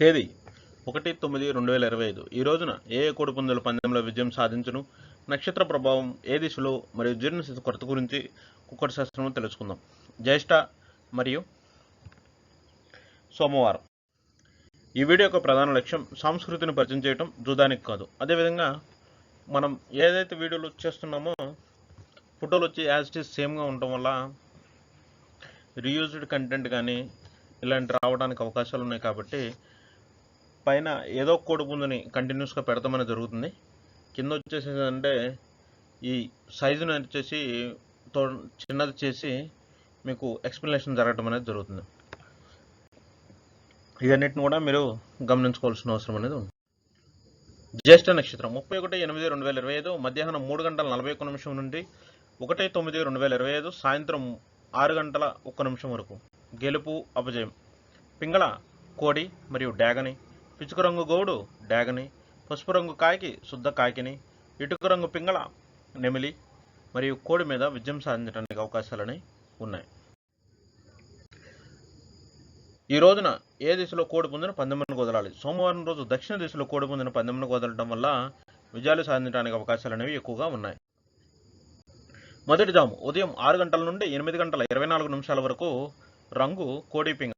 తేదీ? ఒకటి తొమ్మిది రెండు వేల ఇరవై ఐదు. ఈ రోజున ఏ ఏ పందెంలో విజయం సాధించను? నక్షత్ర ప్రభావం ఏ దిశలో మరియు జీర్ణస్థితి కొరత గురించి కుక్కటి శాస్త్రం తెలుసుకుందాం. జ్యేష్ఠ మరియు సోమవారం. ఈ వీడియో యొక్క ప్రధాన లక్ష్యం సంస్కృతిని పరిచయం చేయటం జూదానికి కాదు. అదేవిధంగా మనం ఏదైతే వీడియోలు చేస్తున్నామో ఫోటోలు వచ్చి యాజ్ ఇట్ ఈస్ సేమ్గా ఉండటం వల్ల రీయూజ్డ్ కంటెంట్ కానీ ఇలాంటి రావడానికి అవకాశాలు ఉన్నాయి కాబట్టి పైన ఏదో కోడి పుంజుని కంటిన్యూస్గా పెడతామని జరుగుతుంది. కింద వచ్చేసి అంటే ఈ సైజుని వచ్చేసి తో చిన్నది చేసి మీకు ఎక్స్ప్లెనేషన్ జరగడం అనేది జరుగుతుంది. ఇవన్నిటిని కూడా మీరు గమనించుకోవాల్సిన అవసరం అనేది ఉంది. జ్యేష్ఠ నక్షత్రం ముప్పై ఒకటి ఎనిమిది రెండు వేల ఇరవై ఐదు మధ్యాహ్నం మూడు గంటల నలభై ఒక్క నిమిషం నుండి ఒకటి తొమ్మిది రెండు వేల ఇరవై ఐదు సాయంత్రం ఆరు గంటల ఒక్క నిమిషం వరకు. గెలుపు అపజయం. పింగళ కోడి మరియు డాగని పిచుకు రంగు గోవుడు డాగని పసుపు రంగు కాకి శుద్ధ కాకిని ఇటుక రంగు పింగళ నెమిలి మరియు కోడి మీద విజయం సాధించడానికి అవకాశాలని ఉన్నాయి. ఈ రోజున ఏ దిశలో కోడి పుంజును పందెమ్మను వదలాలి? సోమవారం రోజు దక్షిణ దిశలో కోడి పుంజును పందెమ్మను వదలడం వల్ల విజయాలు సాధించడానికి అవకాశాలు అనేవి ఎక్కువగా ఉన్నాయి. మొదటి జాము ఉదయం ఆరు గంటల నుండి ఎనిమిది గంటల ఇరవై నాలుగు నిమిషాల వరకు రంగు కోడి పింగ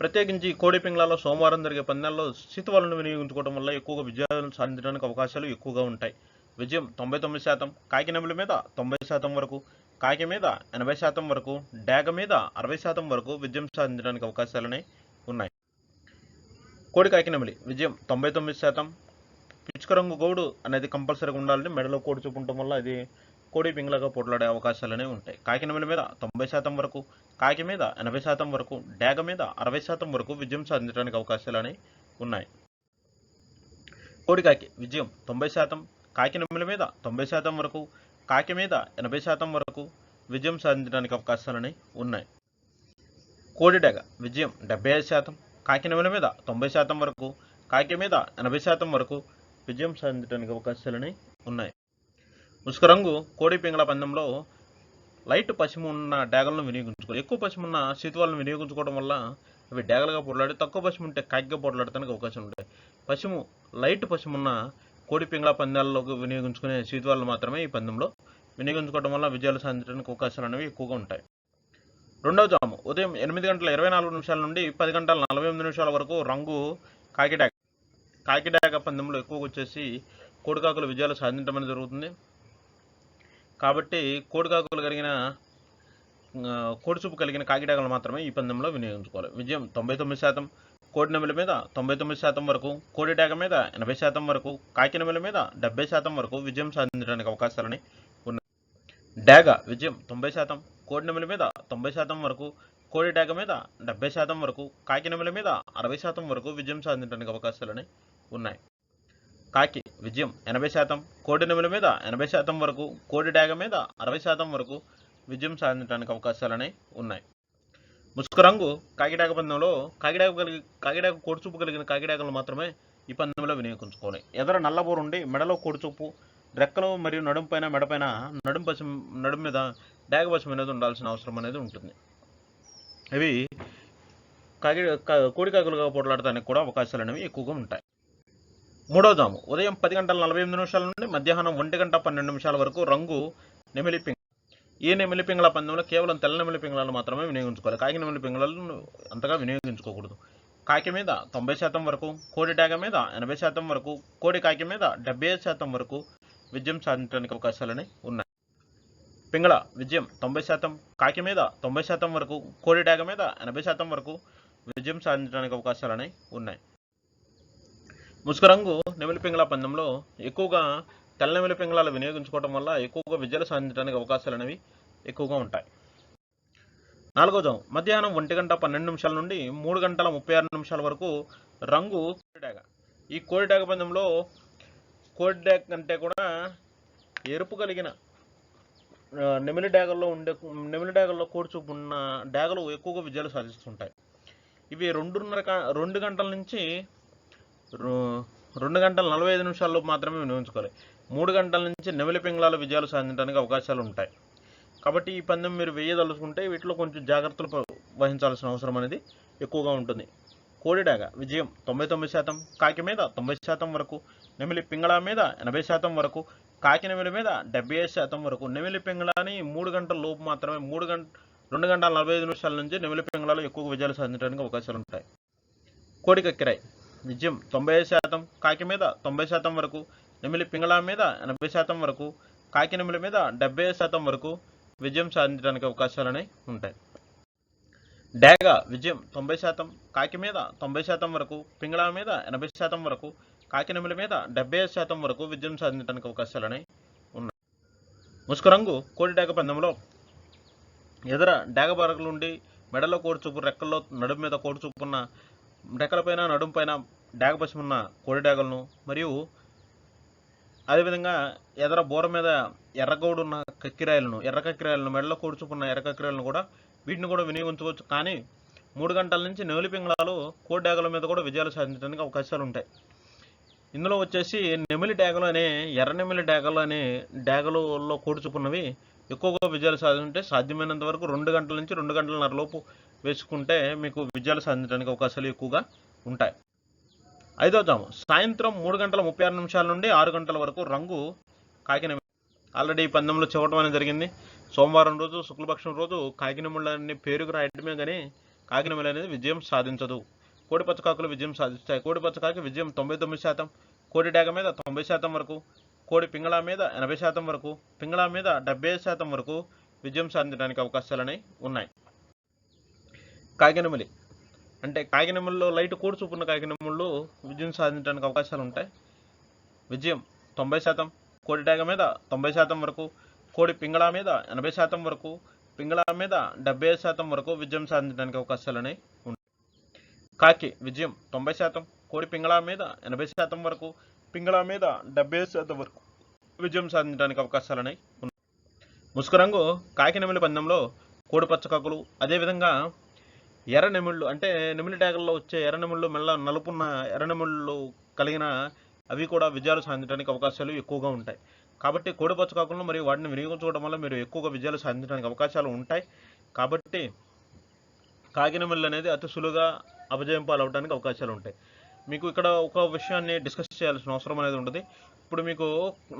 ప్రత్యేకించి కోడిపింగళాలో సోమవారం జరిగే పందాల్లో శీతవాలను వినియోగించుకోవడం వల్ల ఎక్కువగా విజయాలను సాధించడానికి అవకాశాలు ఎక్కువగా ఉంటాయి. విజయం తొంభై తొమ్మిది శాతం కాకి నెమలి మీద తొంభై శాతం వరకు కాకి మీద ఎనభై శాతం వరకు డాగ మీద అరవై శాతం వరకు విజయం సాధించడానికి అవకాశాలనే ఉన్నాయి. కోడి కాకి నెమలి విజయం తొంభై తొమ్మిది శాతం. పిచ్చుక రంగు గౌడు అనేది కంపల్సరీగా ఉండాలని మెడలో కోడి చూపడం వల్ల ఇది కోడి పింగళగా పోట్లాడే అవకాశాలనే ఉంటాయి. కాకినమల మీద తొంభై శాతం వరకు కాకి మీద ఎనభై శాతం వరకు డేగ మీద అరవై శాతం వరకు విజయం సాధించడానికి అవకాశాలని ఉన్నాయి. కోడికాకి విజయం తొంభై శాతం కాకి మీద తొంభై శాతం వరకు కాకి మీద ఎనభై శాతం వరకు విజయం సాధించడానికి అవకాశాలని ఉన్నాయి. కోడి డేగ విజయం డెబ్బై ఐదు శాతం కాకినమల మీద తొంభై శాతం వరకు కాకి మీద ఎనభై శాతం వరకు విజయం సాధించడానికి అవకాశాలని ఉన్నాయి. ముసుక రంగు కోడి పింగళ పందెంలో లైట్ పశ్చిమ ఉన్న డాగలను వినియోగించుకోవాలి. ఎక్కువ పశ్చిమ ఉన్న శీతువాలను వినియోగించుకోవడం వల్ల అవి డాగలుగా పొడలాడి తక్కువ పశ్చిమ ఉంటే కాకిగా పొడలాడటానికి అవకాశం ఉంటాయి పశ్చిమ లైట్ పశ్చిమ ఉన్న కోడి పింగళ పందాల్లో వినియోగించుకునే శీతవాళ్ళు మాత్రమే ఈ పందెంలో వినియోగించుకోవడం వల్ల విజయాలు సాధించడానికి అవకాశాలు అనేవి ఎక్కువగా ఉంటాయి. రెండవ జాము ఉదయం ఎనిమిది గంటల ఇరవై నాలుగు నిమిషాల నుండి పది గంటల నలభై ఎనిమిది నిమిషాల వరకు రంగు కాకిడాక కాకిడాక పందెంలో ఎక్కువగా వచ్చేసి కోడికాకులు విజయాలు సాధించడం అనేది జరుగుతుంది. కాబట్టి కోడికాకులు కలిగిన కోడిచూపు కలిగిన కాకిడాకులు మాత్రమే ఈ పందెంలో వినియోగించుకోవాలి. విజయం తొంభై తొమ్మిది శాతం కోడి నెమల మీద తొంభై తొమ్మిది శాతం వరకు కోడి డాగ మీద ఎనభై శాతం వరకు కాకి నెమల మీద డెబ్బై శాతం వరకు విజయం సాధించడానికి అవకాశాలని ఉన్నాయి. డాగ విజయం తొంభై శాతం కోడి నెమల మీద తొంభై శాతం వరకు కోడి డాగ మీద డెబ్బై శాతం వరకు కాకి నెమల మీద అరవై శాతం వరకు విజయం సాధించడానికి అవకాశాలని ఉన్నాయి. కాకి విజయం ఎనభై శాతం. కోడి నెమల మీద ఎనభై శాతం వరకు కోడి డాగ మీద అరవై శాతం వరకు విజయం సాధించడానికి అవకాశాలనే ఉన్నాయి. ముసుకు రంగు కాకిడాక పందెంలో కాకిడాక కలిగి కాకిడాక కోడిచూపు కలిగిన కాకిడాకలు మాత్రమే ఈ పందెంలో వినియోగించుకోవాలి. ఎదర నల్లబోరు ఉండి మెడలో కోడిచూపు రెక్కలు మరియు నడుము పైన మెడపైన నడుము పశం నడుము మీద డాగ పశం అనేది ఉండాల్సిన అవసరం అనేది ఉంటుంది. ఇవి కాకి కా- కోడికాకులుగా పోట్లాడటానికి కూడా అవకాశాలు అనేవి ఎక్కువగా ఉంటాయి. మూడో జాము. ఉదయం పది గంటల నలభై ఎనిమిది నిమిషాల నుండి మధ్యాహ్నం ఒంటి గంట పన్నెండు నిమిషాల వరకు రంగు నెమిలి పింగ ఈ నెమిలి పింగళ పందెంలో కేవలం తెల్ల నెమిలి పింగళాలను మాత్రమే వినియోగించుకోవాలి. కాకి నెమిలి పింగళాలను అంతగా వినియోగించుకోకూడదు. కాకి మీద తొంభై శాతం వరకు కోడి డాగ మీద ఎనభై శాతం వరకు కోడి కాకి మీద డెబ్బై ఐదు శాతం వరకు విజయం సాధించడానికి అవకాశాలని ఉన్నాయి. పింగళ విజయం తొంభై శాతం కాకి మీద తొంభై శాతం వరకు కోడి డాగ మీద ఎనభై శాతం వరకు విజయం సాధించడానికి అవకాశాలని ఉన్నాయి. ముసుగు రంగు నెమిలి పింగళ పందెంలో ఎక్కువగా తెల్ల నెమిలి పింగళాలు వినియోగించుకోవడం వల్ల ఎక్కువగా విజయాలు సాధించడానికి అవకాశాలు అనేవి ఎక్కువగా ఉంటాయి. నాలుగోజం మధ్యాహ్నం ఒంటి గంట పన్నెండు నిమిషాల నుండి మూడు గంటల ముప్పై ఆరు నిమిషాల వరకు రంగు కోడిడాగ. ఈ కోడిడాగ పందెంలో కోడిడాగ కంటే కూడా ఎరుపు కలిగిన నెమిలి డాగల్లో ఉండే నెమిలి డాగల్లో కోడిచూపు ఉన్న డాగలు ఎక్కువగా విజయాలు సాధిస్తుంటాయి. ఇవి రెండున్నర క- రెండు గంటల నుంచి రెండు గంటల నలభై ఐదు నిమిషాల్లో మాత్రమే వినియోగించుకోవాలి. మూడు గంటల నుంచి నెమలి పింగళాల విజయాలు సాధించడానికి అవకాశాలు ఉంటాయి. కాబట్టి ఈ పందెం మీరు వేయదలుచుకుంటే వీటిలో కొంచెం జాగ్రత్తలు వహించాల్సిన అవసరం అనేది ఎక్కువగా ఉంటుంది. కోడిడాగ విజయం తొంభై తొమ్మిది శాతం కాకి మీద తొంభై శాతం వరకు నెమిలి పింగళ మీద ఎనభై శాతం వరకు కాకి నెమిలి మీద డెబ్బై ఐదు శాతం వరకు. నెమిలి పింగళాని మూడు గంటల లోపు మాత్రమే మూడు గంట రెండు గంటల నలభై ఐదు నిమిషాల నుంచి నెమిలి పింగళాలు ఎక్కువ విజయాలు సాధించడానికి అవకాశాలు ఉంటాయి. కోడి కక్కిరాయి విజయం తొంభై ఐదు శాతం కాకి మీద తొంభై శాతం వరకు నెమిలి పింగళ మీద ఎనభై శాతం వరకు కాకి నెమిలి మీద డెబ్బై ఐదు శాతం వరకు విజయం సాధించడానికి అవకాశాలనే ఉంటాయి. డాగ విజయం తొంభై శాతం కాకి మీద తొంభై శాతం వరకు పింగళ మీద ఎనభై శాతం వరకు కాకి నెమిలి మీద డెబ్బై ఐదు శాతం వరకు విజయం సాధించడానికి అవకాశాలనే ఉన్నాయి. ముసుకురంగు కోడి డేగ పందెంలో ఎదుర డాగ బరకలుండి మెడలో కోడి చూపు రెక్కల్లో నడుము మీద కోడి చూపున్న రెక్కలపైన నడుము పైన డాగ పశ్చిమున్న కోడి డాగలను మరియు అదేవిధంగా ఎదర బోర మీద ఎర్రగౌడు ఉన్న కక్కిరాయలను ఎర్ర కక్కిరాయలను మెడలో కూర్చుకున్న ఎర్ర కక్కిరాయలను కూడా వీటిని కూడా వినియోగించవచ్చు కానీ మూడు గంటల నుంచి నెవలి పింగళాలు కోడి డాగల మీద కూడా విజయాలు సాధించడానికి అవకాశాలు ఉంటాయి. ఇందులో వచ్చేసి నెమిలి డాగలు అనే ఎర్ర నెమిలి డాగలు అనే డేగలలో కోడి ఎక్కువగా విజయాలు సాధించే సాధ్యమైనంత వరకు రెండు గంటల నుంచి రెండు గంటలన్నర లోపు వేసుకుంటే మీకు విజయాలు సాధించడానికి అవకాశాలు ఎక్కువగా ఉంటాయి. ఐదో జాము. సాయంత్రం మూడు గంటల ముప్పై ఆరు నిమిషాల నుండి ఆరు గంటల వరకు రంగు కాకినెమిలి ఆల్రెడీ ఈ పందెంలో చూడటం అనేది జరిగింది. సోమవారం రోజు శుక్లపక్షం రోజు కాకినెమిళ్ళని పేరుకు రాయడమే కానీ కాకినములు అనేది విజయం సాధించదు. కోడి పచ్చకాకులు విజయం సాధిస్తాయి. కోడి పచ్చకాకి విజయం తొంభై తొమ్మిది శాతం. కోడి డేగ మీద తొంభై శాతం వరకు. కోడి పింగళ మీద ఎనభై శాతం వరకు. పింగళ మీద డెబ్బై శాతం వరకు విజయం సాధించడానికి అవకాశాలని ఉన్నాయి. కాకినమలి అంటే కాకినెమిలిలో లైట్ కోడి చూపున్న కాకినెమిళ్ళు విజయం సాధించడానికి అవకాశాలు ఉంటాయి. విజయం తొంభై శాతం కోడి డేగ మీద తొంభై శాతం వరకు కోడి పింగళ మీద ఎనభై శాతం వరకు పింగళ మీద డెబ్బై శాతం వరకు విజయం సాధించడానికి అవకాశాలని ఉంటాయి కాకి విజయం తొంభై శాతం కోడి పింగళ మీద ఎనభై శాతం వరకు పింగళ మీద డెబ్బై శాతం వరకు విజయం సాధించడానికి అవకాశాలని ఉన్నాయి. ముసుగు రంగు కాకి నెమిలి పందెంలో కోడి పచ్చకాకులు అదేవిధంగా ఎర్ర నెమిళ్ళు అంటే నెమిలి ట్యాగల్లో వచ్చే ఎర్ర నెమిళ్ళు మెల్ల నలుపున్న ఎర్ర నెమిళ్ళు కలిగిన అవి కూడా విజయాలు సాధించడానికి అవకాశాలు ఎక్కువగా ఉంటాయి. కాబట్టి కోడిపచ్చ కాకుండా మరియు వాటిని వినియోగించుకోవడం వల్ల మీరు ఎక్కువగా విజయాలు సాధించడానికి అవకాశాలు ఉంటాయి. కాబట్టి కాకినమిల్లు అనేది అతి సులువుగా అపజయం పాలవడానికి అవకాశాలు ఉంటాయి. మీకు ఇక్కడ ఒక విషయాన్ని డిస్కస్ చేయాల్సిన అవసరం అనేది ఉంటుంది. ఇప్పుడు మీకు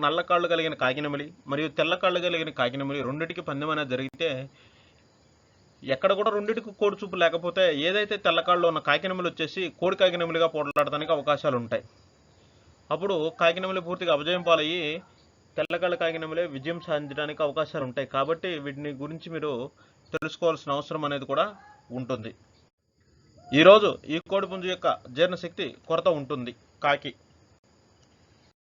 నల్ల కాళ్ళు కలిగిన కాకినమిలి మరియు తెల్ల కాళ్ళు కలిగిన కాకినమిలి రెండింటికి పందెం అనేది జరిగితే ఎక్కడ కూడా రెండింటికి కోడి చూపు లేకపోతే ఏదైతే తెల్లకాళ్ళు ఉన్న కాకినమిలి వచ్చేసి కోడి కాకినమిలిగా పోట్లాడడానికి అవకాశాలు ఉంటాయి. అప్పుడు కాకినమిలి పూర్తిగా అపజయం పాలయ్యి తెల్లకాళ్ళ కాకినమిలే విజయం సాధించడానికి అవకాశాలు ఉంటాయి. కాబట్టి వీటిని గురించి మీరు తెలుసుకోవాల్సిన అవసరం అనేది కూడా ఉంటుంది. ఈరోజు ఈ కోడిపుంజు యొక్క జీర్ణశక్తి కొరత ఉంటుంది కాకి.